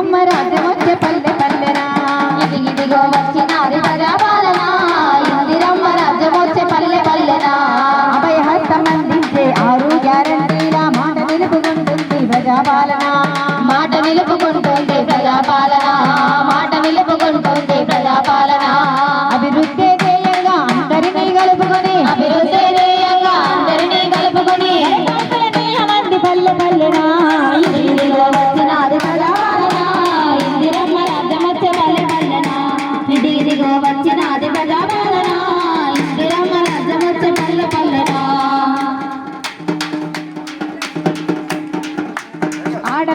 అమ్మ రాత్రి వచ్చే పల్లె పల్లెరా. ఇది ఇదిగో వచ్చినారు కదా పాలనా. ఇందిరమ్మ రాజ్యం వచ్చే పల్లె పల్లెనా. అభయ హస్తం అందించే ఆరు గ్యారంటీల మాట నిలుపుకుంటుంది ప్రజాపాలన. మాట నిలుపుకుంటుంది ప్రజాపాలన. మాట నిలుపుకుంటుంది ప్రజాపాలన. అభివృద్ధి కలుపుకొని. పల్లె పల్లెనా.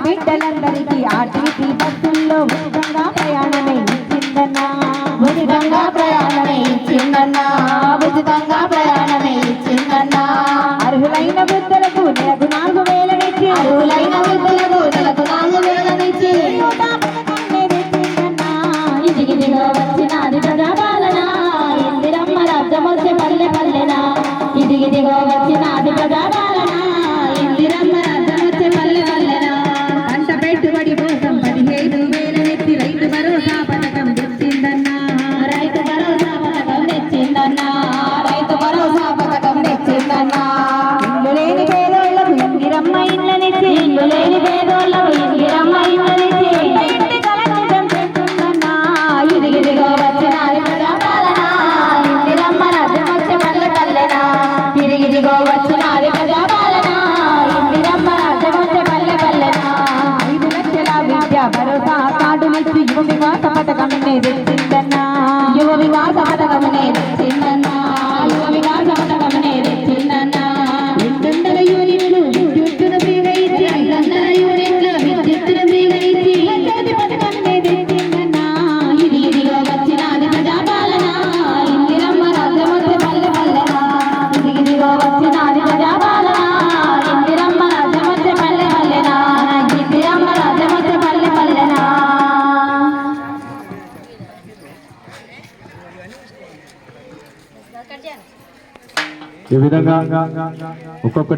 బిడ్డలందరికీ ఆర్టీసీ బస్సుల్లో ఉచితంగా ప్రయాణమే. ఇచ్చిందన్నా ఉచితంగా ప్రయాణమే. ఇచ్చిందన్నా ఉచితంగా ಚಾಮಲ್ ಶ್ರೀ ಗೋಪಿಕಾ ಸಪಥ ಗಮನ ಇದೆ ఈ విధంగా ఒక్కొక్క